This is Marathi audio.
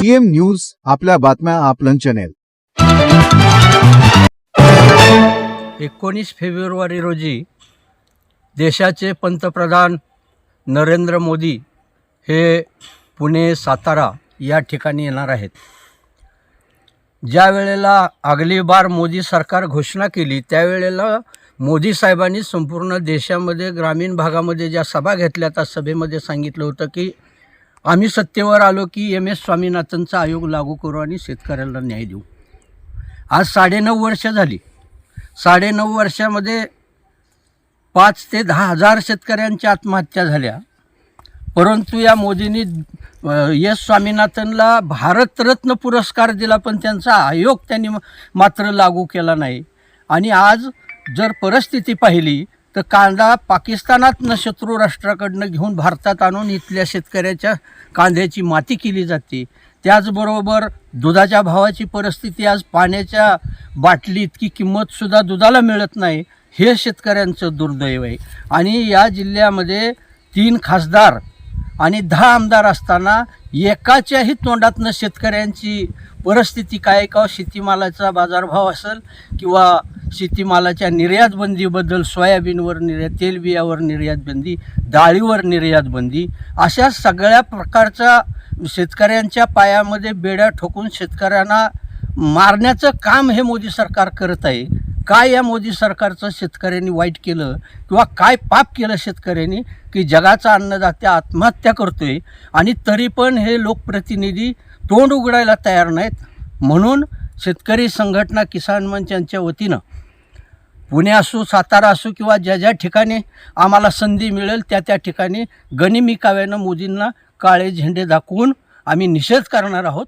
सीएम न्यूज आपल्या बातम्या आपलं चॅनेल एकोणीस फेब्रुवारी रोजी देशाचे पंतप्रधान नरेंद्र मोदी हे पुणे सातारा या ठिकाणी येणार आहेत. ज्या वेळेला अगली बार मोदी सरकार घोषणा केली त्यावेळेला मोदी साहेबांनी संपूर्ण देशामध्ये ग्रामीण भागामध्ये ज्या सभा घेतल्या त्या सभेमध्ये सांगितलं होतं की आम्ही सत्तेवर आलो की एम एस स्वामीनाथनचा आयोग लागू करू आणि शेतकऱ्याला न्याय देऊ. आज साडेनऊ वर्ष झाली. साडेनऊ वर्षामध्ये पाच ते दहा हजार शेतकऱ्यांच्या आत्महत्या झाल्या. परंतु या मोदींनी एस स्वामीनाथनला भारतरत्न पुरस्कार दिला पण त्यांचा आयोग त्यांनी मात्र लागू केला नाही. आणि आज जर परिस्थिती पाहिली तर कांदा पाकिस्तानातनं शत्रू राष्ट्राकडनं घेऊन भारतात आणून इथल्या शेतकऱ्याच्या कांद्याची माती केली जाते. त्याचबरोबर दुधाच्या भावाची परिस्थिती आज पाण्याच्या बाटली इतकी किंमतसुद्धा दुधाला मिळत नाही हे शेतकऱ्यांचं दुर्दैव आहे. आणि या जिल्ह्यामध्ये तीन खासदार आणि दहा आमदार असताना एकाच्याही तोंडातनं शेतकऱ्यांची परिस्थिती काय का शेतीमालाचा बाजारभाव असेल किंवा शेतीमालाच्या निर्यात बंदीबद्दल सोयाबीनवर निर्यात तेलबियावर निर्यात बंदी डाळीवर निर्यात बंदी अशा सगळ्या प्रकारचा शेतकऱ्यांच्या पायामध्ये बेड्या ठोकून शेतकऱ्यांना मारण्याचं काम हे मोदी सरकार करत आहे. काय या मोदी सरकारचं शेतकऱ्यांनी वाईट केलं किंवा काय पाप केलं शेतकऱ्यांनी? की जगाचा अन्नदात्या आत्महत्या करतोय आणि तरी पण हे लोकप्रतिनिधी तोंड उघडायला तयार नाहीत. म्हणून शेतकरी संघटना किसान मंच यांच्या वतीनं पुणे असो सातारा असो किंवा ज्या ज्या ठिकाणी आम्हाला संधी मिळेल त्या त्या ठिकाणी गनिमी काव्यानं मोदींना काळे झेंडे दाखवून आम्ही निषेध करणार आहोत.